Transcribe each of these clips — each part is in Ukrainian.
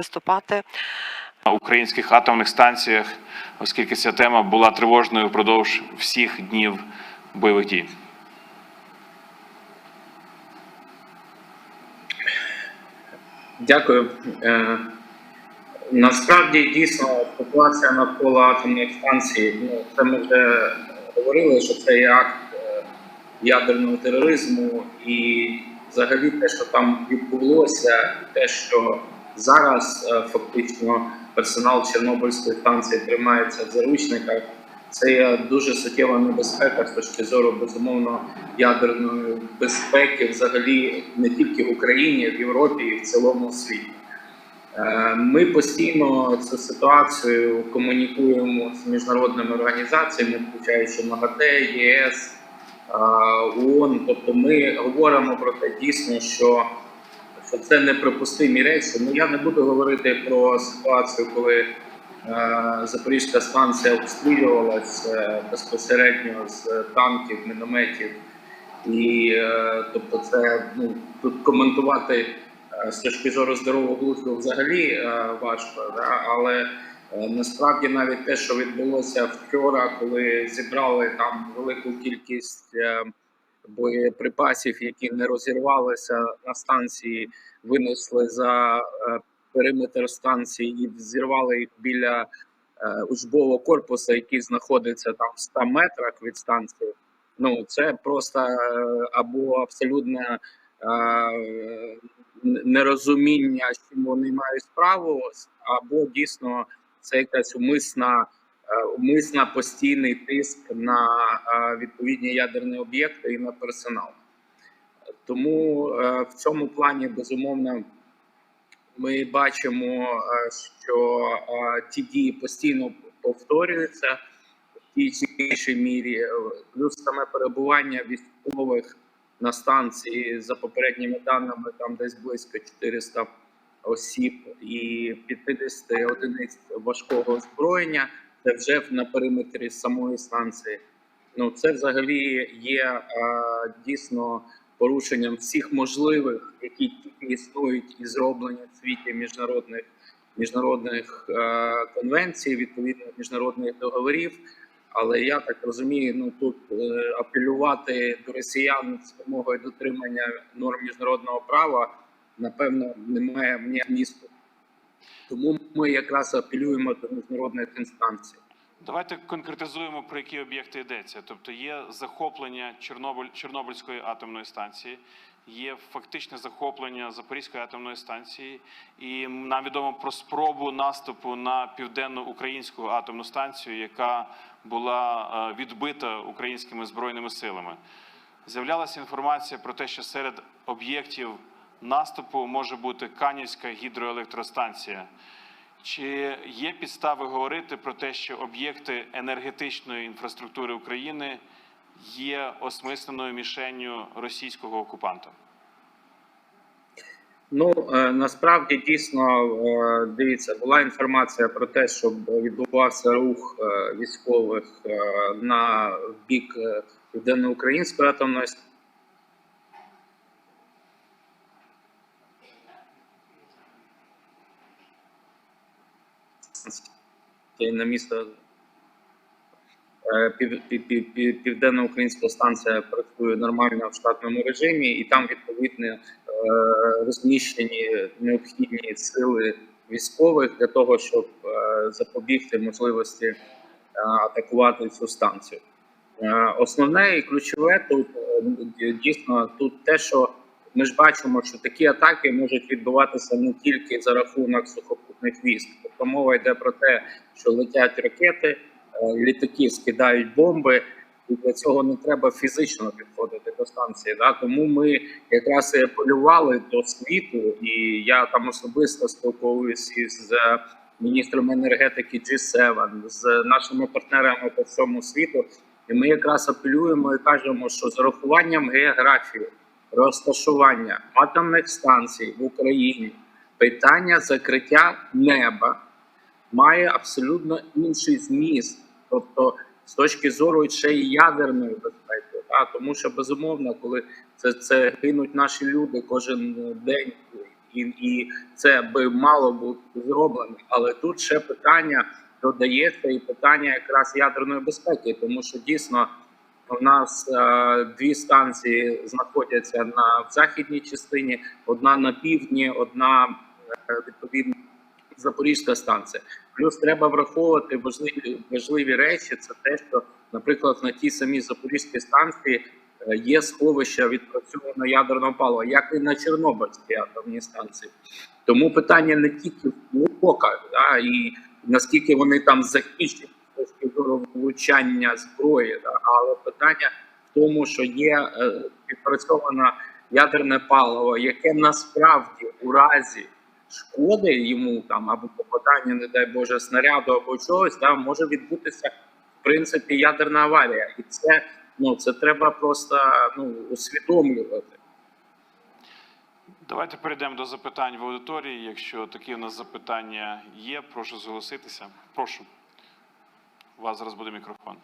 виступати. на українських атомних станціях, оскільки ця тема була тривожною впродовж всіх днів бойових дій. Дякую. Е, насправді дійсно ситуація навколо атомних станцій. Ну це ми вже говорили, що це є акт е, ядерного тероризму, і взагалі те, що там відбулося, те, що зараз е, фактично персонал Чорнобильської станції тримається в заручниках. Це є дуже суттєва небезпека з точки зору безумовно ядерної безпеки, взагалі не тільки в Україні, в Європі і в цілому світі. Е, Ми постійно цю ситуацію комунікуємо з міжнародними організаціями, включаючи МАГАТЕ, ЄС, е, ООН. Тобто ми говоримо про те дійсно, що, це неприпустимі речі. Ну я не буду говорити про ситуацію, коли е, Запорізька станція обстрілювалася безпосередньо з танків, мінометів. І е, тобто, це ну тут коментувати е, з точки зору здорового глузду взагалі е, важко, да? але е, насправді навіть те, що відбулося вчора, коли зібрали там велику кількість е, боєприпасів, які не розірвалися на станції, винесли за е, периметр станції і зірвали їх біля е, учбового корпусу, який знаходиться там в 100 метрах від станції. Ну це просто е, або абсолютне е, нерозуміння, з чим вони мають справу, або дійсно це якась умисна, е, умисна постійний тиск на е, відповідні ядерні об'єкти і на персонал. Тому е, в цьому плані безумовно ми бачимо, що ті дії постійно повторюються в тій чи іншій мірі. Плюс саме перебування військових на станції за попередніми даними, там десь близько 400 осіб і 50 одиниць важкого озброєння. Це вже на периметрі самої станції. Ну це взагалі є е, дійсно порушенням всіх можливих, які тільки існують і зроблені в світі міжнародних міжнародних е, конвенцій, відповідно міжнародних договорів. Але я так розумію, ну тут е, апелювати до росіян з вимогою дотримання норм міжнародного права напевно немає ні місту. Тому ми якраз апелюємо до міжнародних інстанцій. Давайте конкретизуємо, про які об'єкти йдеться. Тобто є захоплення Чорнобиль, Чорнобильської атомної станції, є фактичне захоплення Запорізької атомної станції, і нам відомо про спробу наступу на південну українську атомну станцію, яка була е, відбита українськими збройними силами. З'являлася інформація про те, що серед об'єктів наступу може бути Канівська гідроелектростанція. Чи є підстави говорити про те, що об'єкти енергетичної інфраструктури України є осмисленою мішенню російського окупанта? Ну е, насправді дійсно е, дивіться, була інформація про те, що відбувався рух е, військових на бік південноукраїнської атомної станції на місто Е, пів, пів, пів, пів, південно-українська станція працює нормально в штатному режимі, і там відповідно е, розміщені необхідні сили військових для того, щоб е, запобігти можливості атакувати цю станцію. Основне і ключове тут дійсно тут те, що ми ж бачимо, що такі атаки можуть відбуватися не тільки за рахунок сухопутних військ. Тобто мова йде про те, що летять ракети, е, літаки скидають бомби, і для цього не треба фізично підходити до станції. Да? Тому ми якраз і апелювали до світу, і я там особисто спілкуюся із е, міністром енергетики G7, з нашими партнерами по всьому світу. І ми якраз апелюємо і кажемо, що з урахуванням географії, розташування атомних станцій в Україні, питання закриття неба має абсолютно інший зміст, тобто з точки зору ще й ядерної безпеки. Та? Тому що безумовно, коли це, це гинуть наші люди кожен день, і, і це би мало бути зроблено. Але тут ще питання додається і питання якраз ядерної безпеки, тому що дійсно у нас е, дві станції знаходяться на в західній частині, одна на півдні, одна е, відповідно Запорізька станція. Плюс треба враховувати важливі важливі речі. Це те, що, наприклад, на тій самій Запорізькій станції е, є сховища відпрацьованого ядерного палива, як і на Чорнобильській атомній станції. Тому питання не тільки в блоках, да, і наскільки вони там захищені точки зору влучання зброї, да, але питання в тому, що є е, відпрацьоване ядерне паливо, яке насправді у разі шкоди йому там або попадання, не дай Боже, снаряду або чогось, там може відбутися в принципі ядерна аварія, і це ну це треба просто ну усвідомлювати. Давайте перейдемо до запитань в аудиторії. Якщо такі у нас запитання є, прошу зголоситися. Прошу. У вас зараз буде мікрофон.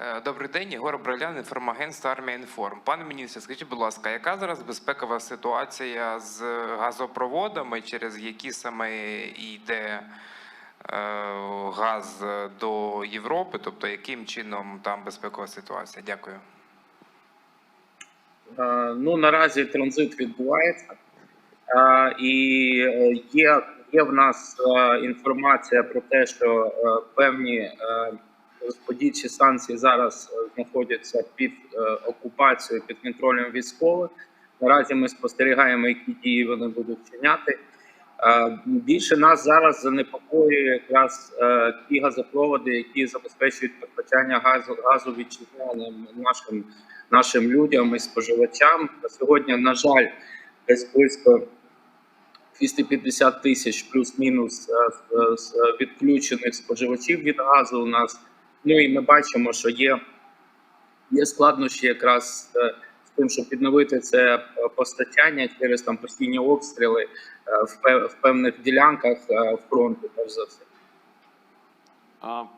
Е, Добрий день, Єгор Брилян, інформагентство Армія Інформ. Пане міністр, скажіть, будь ласка, яка зараз безпекова ситуація з газопроводами, через які саме йде е, газ до Європи? Тобто, яким чином там безпекова ситуація? Дякую. Е, Ну наразі транзит відбувається, і є, є в нас е, інформація про те, що е, певні е, розподільчі станції зараз е, знаходяться під е, окупацією, під контролем військових. Наразі ми спостерігаємо, які дії вони будуть вчиняти. Е, Більше нас зараз занепокоює якраз е, ті газопроводи, які забезпечують постачання газу газу вітчизняним нашим нашим людям і споживачам. Сьогодні, на жаль, десь близько 250 тисяч плюс-мінус е, відключених споживачів від газу у нас. Ну і ми бачимо, що є, є складнощі якраз е, з тим, щоб відновити це е, постачання через там постійні обстріли в певних ділянках фронту, перш за все.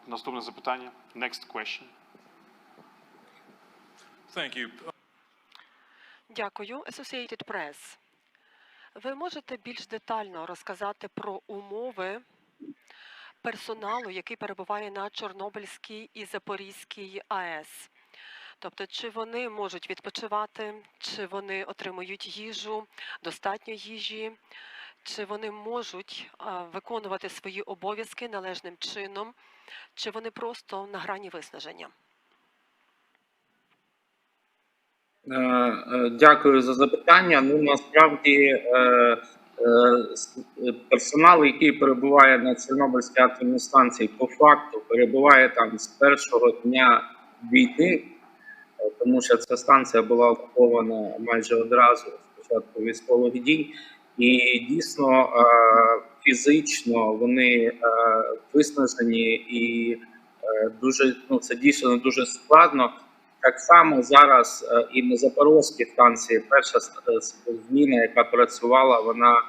Наступне запитання. Next question. Thank you. Дякую. Associated Press. Ви можете більш детально розказати про умови персоналу, який перебуває на Чорнобильській і Запорізькій АЕС? Тобто, чи вони можуть відпочивати, чи вони отримують їжу, достатньо їжі, чи вони можуть виконувати свої обов'язки належним чином, чи вони просто на грані виснаження? Е, е, Дякую за запитання. Ну насправді е, е, е, персонал, який перебуває на Чорнобильській атомній станції, по факту перебуває там з першого дня війни, е, тому що ця станція була окупована майже одразу з початку військових дій, і дійсно е, фізично вони е, виснажені і е, дуже ну це дійсно дуже складно. Так само зараз е, і на Запорозькій станції перша е, зміна, яка працювала, вона е,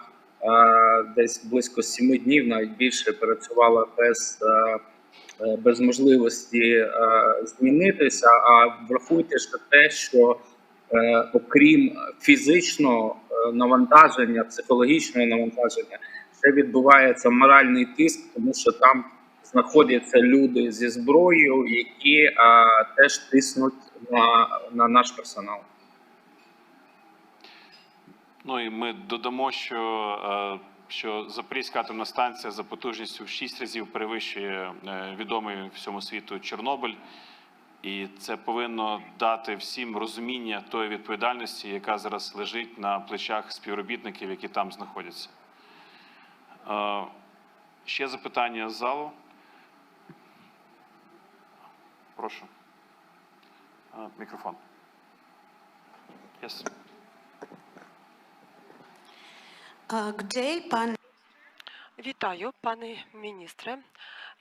десь близько сіми днів, навіть більше працювала без, без можливості змінитися. А врахуйте ще те, що окрім фізичного навантаження, психологічного навантаження, ще відбувається моральний тиск, тому що там знаходяться люди зі зброєю, які а, теж тиснуть на, на наш персонал. Ну і ми додамо, що, е, що Запорізька атомна станція за потужністю в 6 разів перевищує е, відомий всьому світу Чорнобиль. І це повинно дати всім розуміння тої відповідальності, яка зараз лежить на плечах співробітників, які там знаходяться. Е, Ще запитання з залу. Прошу. Мікрофон. Yes. Good day, пан Вітаю, пане міністре.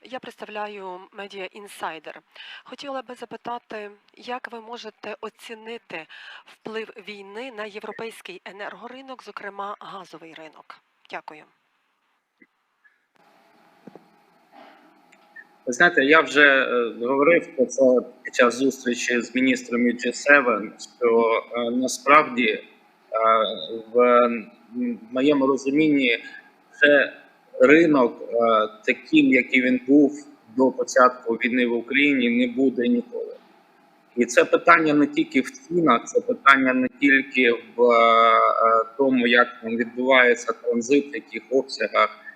Я представляю Media Insider. Хотіла би запитати, як ви можете оцінити вплив війни на європейський енергоринок, зокрема газовий ринок? Дякую. Ви знаєте, я вже е, говорив про це під час зустрічі з міністром G7, що е, насправді е, в моєму розумінні це ринок таким, який він був до початку війни в Україні, не буде ніколи. І це питання не тільки в цінах, це питання не тільки в тому, як там відбувається транзит, в яких обсягах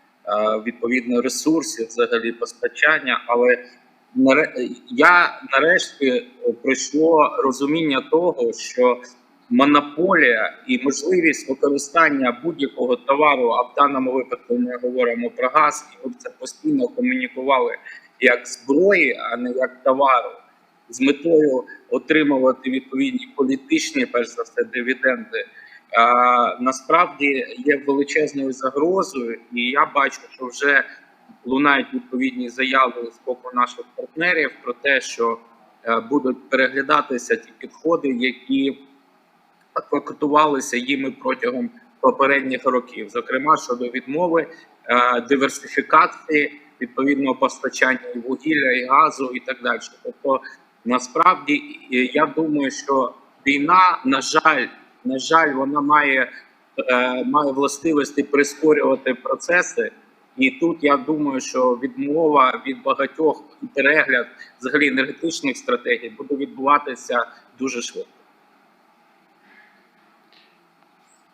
відповідно ресурсів, взагалі постачання. Але я нарешті пройшло розуміння того, що монополія і можливість використання будь-якого товару, а в даному випадку ми говоримо про газ, і ми це постійно комунікували як зброї, а не як товару, з метою отримувати відповідні політичні, перш за все, дивіденди. Насправді є величезною загрозою, і я бачу, що вже лунають відповідні заяви з боку наших партнерів про те, що е, будуть переглядатися ті підходи, які контактувалися їми протягом попередніх років, зокрема щодо відмови е, диверсифікації відповідного постачання і вугілля, і газу, і так далі. Тобто, насправді я думаю, що війна, на жаль, на жаль, вона має, е, має властивості прискорювати процеси. І тут я думаю, що відмова від багатьох перегляд взагалі енергетичних стратегій буде відбуватися дуже швидко.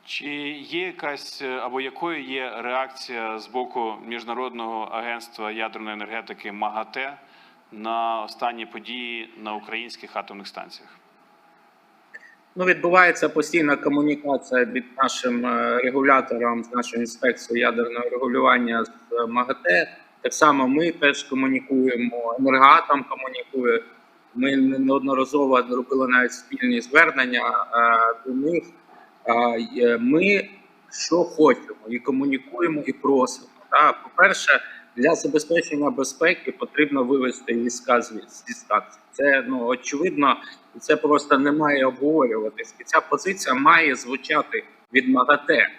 Чи є якась е, або якою є реакція з боку міжнародного агентства ядерної енергетики МАГАТЕ на останні події на українських атомних станціях? Ну, відбувається постійна комунікація від нашим е, регулятором з нашою інспекцією ядерного регулювання з е, МАГАТЕ. Так само ми теж комунікуємо, енергоатом комунікує. Ми неодноразово робили навіть спільні звернення е, до них. Ми що хочемо і комунікуємо, і просимо. По-перше, для забезпечення безпеки потрібно вивести війська зі станції. Це ну очевидно, це просто не має обговорюватись. І ця позиція має звучати від МАГАТЕ.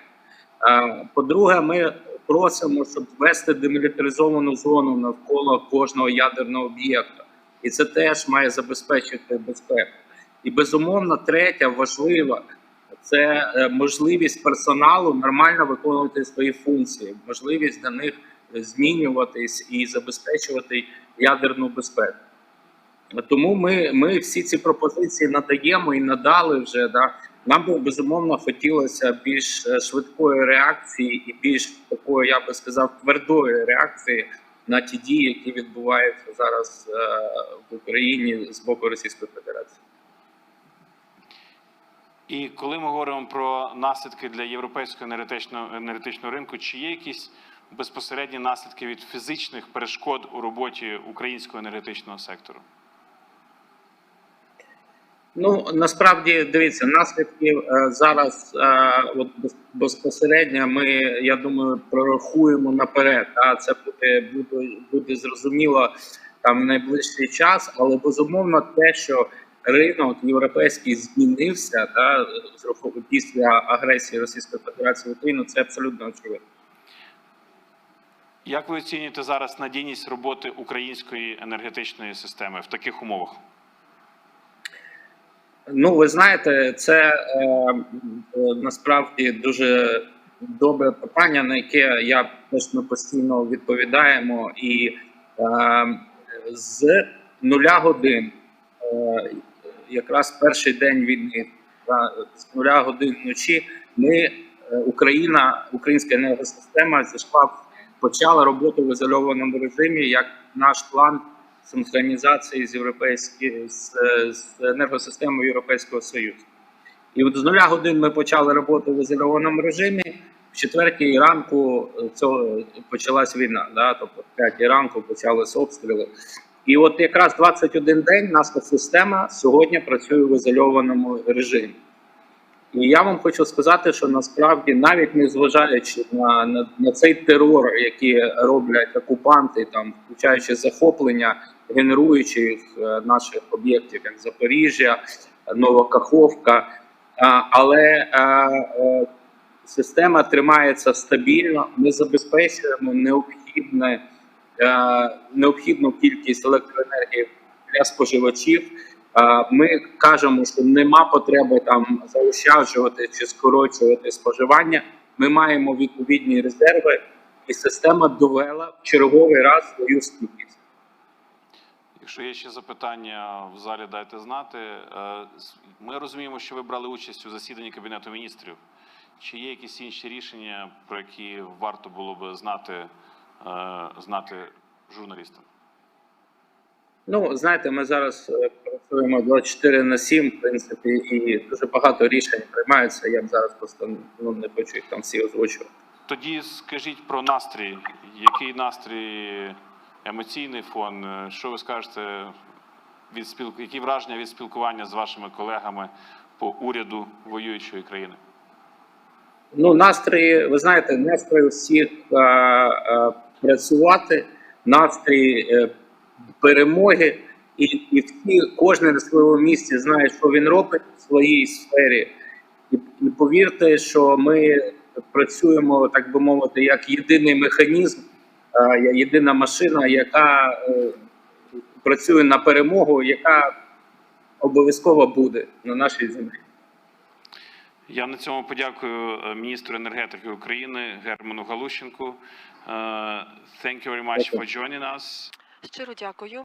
Е, По-друге, ми просимо, щоб ввести демілітаризовану зону навколо кожного ядерного об'єкта, і це теж має забезпечити безпеку. І безумовно, третя важлива це е, можливість персоналу нормально виконувати свої функції, можливість для них змінюватись і забезпечувати ядерну безпеку. Тому ми, ми всі ці пропозиції надаємо і надали вже. Да. Нам би безумовно хотілося більш е, швидкої реакції і більш такої, я би сказав, твердої реакції на ті дії, які відбуваються зараз е, в Україні з боку Російської Федерації. І коли ми говоримо про наслідки для європейського енергетичного енергетичного ринку, чи є якісь безпосередні наслідки від фізичних перешкод у роботі українського енергетичного сектору? Ну насправді дивіться, наслідків е, зараз е, от безпосередньо ми, я думаю, прорахуємо наперед. А це буде, буде, буде зрозуміло там найближчий час, але безумовно те, що ринок європейський змінився та рахунку після агресії Російської Федерації в Україну, це абсолютно очевидно. Як ви оцінюєте зараз надійність роботи української енергетичної системи в таких умовах? Ну, ви знаєте, це е, е, насправді дуже добре питання, на яке я ми постійно відповідаємо. І е, з нуля годин, е, якраз перший день війни, з нуля годин вночі, ми, е, Україна, українська енергосистема зійшла, в- почала роботу в ізольованому режимі як наш план синхронізації з європейською з, з енергосистемою Європейського Союзу. І от з нуля годин ми почали роботу в ізольованому режимі. В четвертій ранку цього почалась війна. Да? Тобто, в п'ятій ранку почались обстріли. І от якраз 21 день наша система сьогодні працює в ізольованому режимі. І я вам хочу сказати, що насправді, навіть не зважаючи на, на, на цей терор, який роблять окупанти, там включаючи захоплення генеруючих е, наших об'єктів, як Запоріжжя, Нова Каховка, а, але е, е, система тримається стабільно. Ми забезпечуємо необхідне е, необхідну кількість електроенергії для споживачів. Ми кажемо, що нема потреби там заощаджувати чи скорочувати споживання. Ми маємо відповідні резерви, і система довела в черговий раз свою стійкість. Якщо є ще запитання в залі, дайте знати. Е, Ми розуміємо, що ви брали участь у засіданні Кабінету міністрів. Чи є якісь інші рішення, про які варто було би знати, е, знати журналістам? Ну, знаєте, ми зараз е, працюємо 24 на 7, в принципі, і дуже багато рішень приймаються. Я б зараз просто ну, не хочу їх там всі озвучувати. Тоді скажіть про настрій. Який настрій, емоційний фон? Е, Що ви скажете від спіл... які враження від спілкування з вашими колегами по уряду воюючої країни? Ну, настрій, ви знаєте, настрій у всіх е, е, працювати, настрій перемоги, і, і всі, кожен на своєму місці знає, що він робить в своїй сфері. І, і повірте, що ми працюємо, так би мовити, як єдиний механізм, єдина машина, яка е, працює на перемогу, яка обов'язково буде на нашій землі. Я на цьому подякую е, міністру енергетики України Герману Галущенку. Е, Thank you very much for joining us. Щиро дякую.